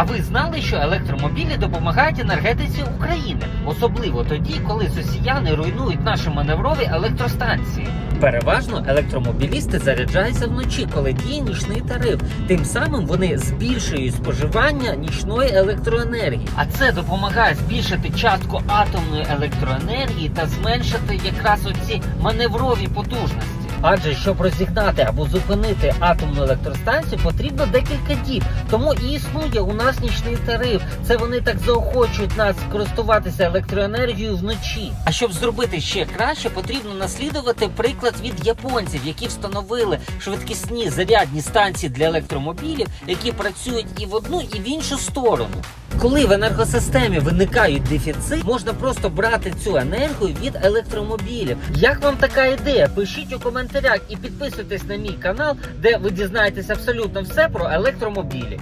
А ви знали, що електромобілі допомагають енергетиці України, особливо тоді, коли росіяни руйнують наші маневрові електростанції? Переважно електромобілісти заряджаються вночі, коли діє нічний тариф. Тим самим вони збільшують споживання нічної електроенергії. А це допомагає збільшити частку атомної електроенергії та зменшити якраз оці маневрові потужності. Адже щоб розігнати або зупинити атомну електростанцію, потрібно декілька діб. Тому і існує у нас нічний тариф. Це вони так заохочують нас користуватися електроенергією вночі. А щоб зробити ще краще, потрібно наслідувати приклад від японців, які встановили швидкісні зарядні станції для електромобілів, які працюють і в одну, і в іншу сторону. Коли в енергосистемі виникають дефіцит, можна просто брати цю енергію від електромобілів. Як вам така ідея? Пишіть у коментарях і підписуйтесь на мій канал, де ви дізнаєтесь абсолютно все про електромобілі.